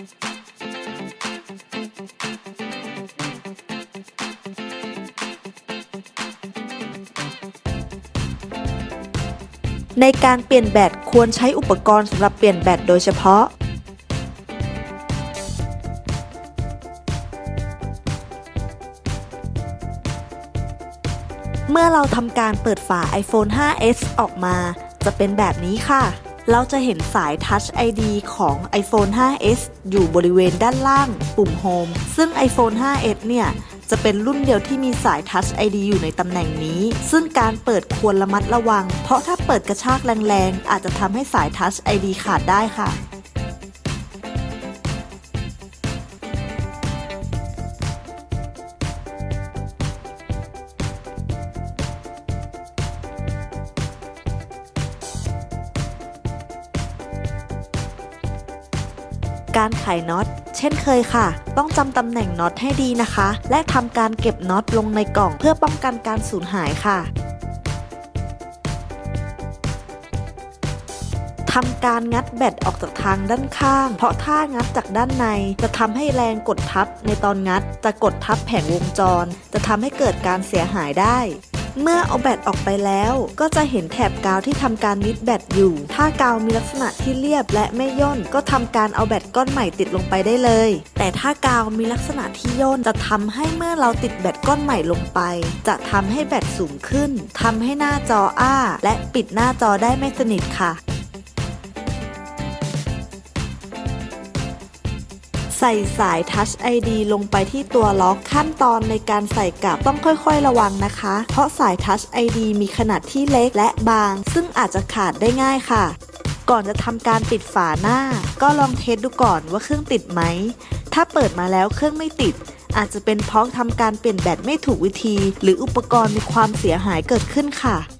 ในการเปลี่ยนแบตควรใช้อุปกรณ์สำหรับเปลี่ยนแบตโดยเฉพาะ เมื่อเราทำการเปิดฝา iPhone 5s ออกมาจะเป็นแบบนี้ค่ะ เราจะเห็นสาย Touch ID ของ iPhone 5s อยู่บริเวณด้านล่างปุ่ม Home ซึ่ง iPhone 5s เนี่ยจะเป็นรุ่นเดียวที่มีสาย Touch ID อยู่ในตำแหน่งนี้ ซึ่งการเปิดควรระมัดระวัง เพราะถ้าเปิดกระชากแรงๆ อาจจะทำให้สาย Touch ID ขาดได้ค่ะ การไขน็อต เช่นเคยค่ะ ต้องจำตำแหน่งน็อตให้ดีนะคะ และทำการเก็บน็อตลงในกล่องเพื่อป้องกันการสูญหายค่ะทำการงัดแบตออกจากทางด้านข้าง เพราะถ้างัดจากด้านใน จะทำให้แรงกดทับในตอนงัด จะกดทับแผงวงจร จะทำให้เกิดการเสียหายได้ เมื่อเอาแบตออกไปแล้ว ก็จะเห็นแถบกาวที่ทำการนิดแบตอยู่ ถ้ากาวมีลักษณะที่เรียบและไม่ย่น ก็ทำการเอาแบตก้อนใหม่ติดลงไปได้เลย แต่ถ้ากาวมีลักษณะที่ย่นจะทำให้เมื่อเราติดแบตก้อนใหม่ลงไป จะทำให้แบตสูงขึ้นทำให้หน้าจออ้า และปิดหน้าจอได้ไม่สนิทค่ะ ใส่สาย Touch ID ลงไปที่ตัวล็อกขั้นตอนในการใส่กลับต้องค่อยๆระวังนะคะ เพราะสาย Touch ID มีขนาดที่เล็กและบาง ซึ่งอาจจะขาดได้ง่ายค่ะ ก่อนจะทำการปิดฝาหน้า ก็ลองเทสดูก่อนว่าเครื่องติดไหม ถ้าเปิดมาแล้วเครื่องไม่ติด อาจจะเป็นเพราะทำการเปลี่ยนแบตไม่ถูกวิธี หรืออุปกรณ์มีความเสียหายเกิดขึ้นค่ะ